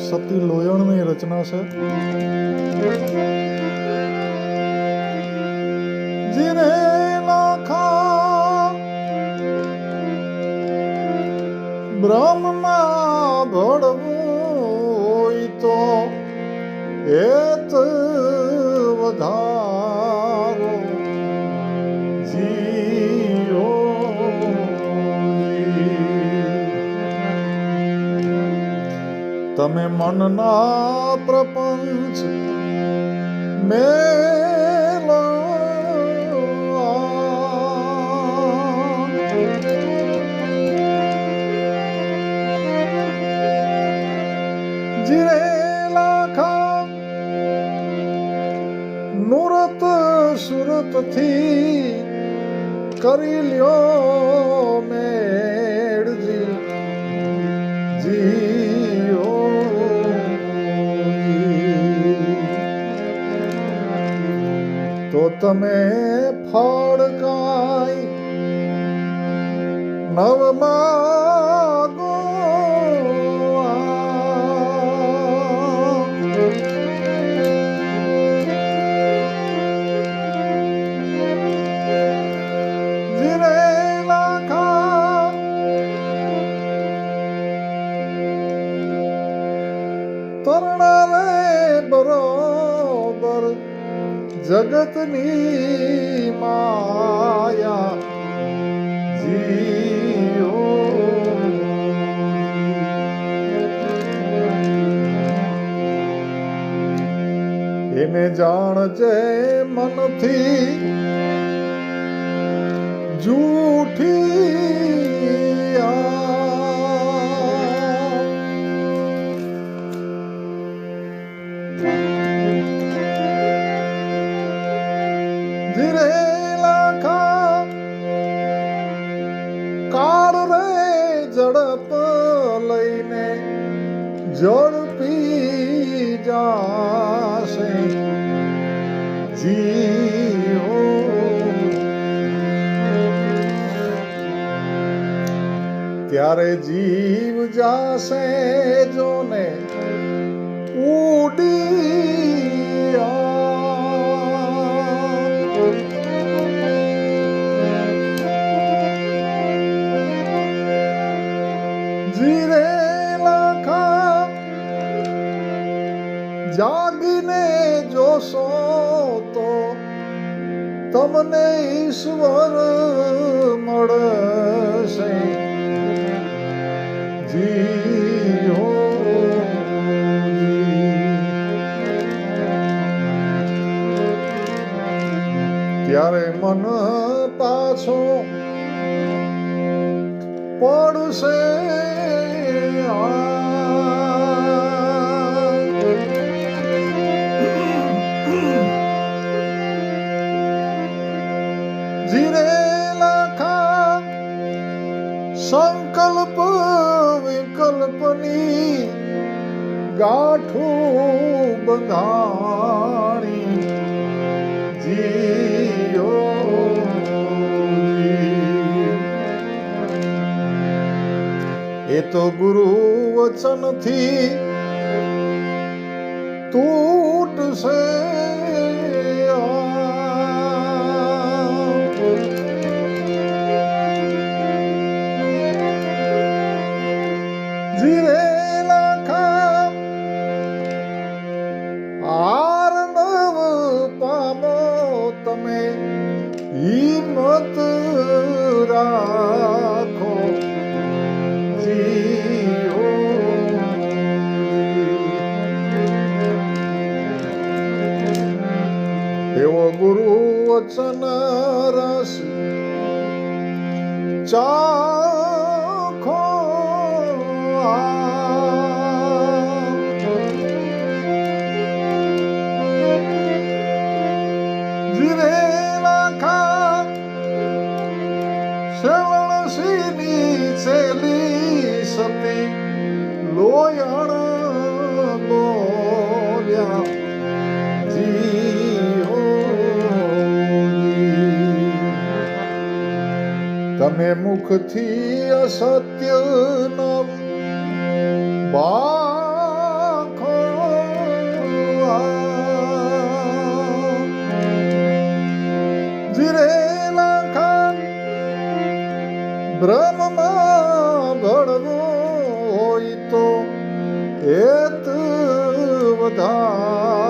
સતી લોયણની રચના છે જીને લાખા બ્રહ્મમાં ભળવું તો હેત વધારો તમે મનના પ્રપંચ મેલા. નુરત સુરતથી કરી લ્યો મેળજી. જીઓ તમે ફળ કાંઈ નવ માગો જીરે લાખા તરણારે બરોબર જગતની માયા જીઓ. એને જાણજે મનથી જૂઠી ઝડપ લઈને ઝડપી જાશે. જીઓ. ત્યારે જીવ જાશે જોને. જાગીને જોશો તો તમને ઈશ્વર મળશે. હો ત્યારે મન પાછો પડશે. જીરે લાખા સંકલ્પ વિકલ્પની ગાંઠું બંધાણી જીયો એ તો ગુરુ વચનથી તૂટશે રાખો જીઓ એવો ગુરુ વચન રસ ચાખો તમે મુખથી અસત્ય નામ જીરેલા ખાન બ્રહ્મમાં ભળવો હોય તો એત વધાર.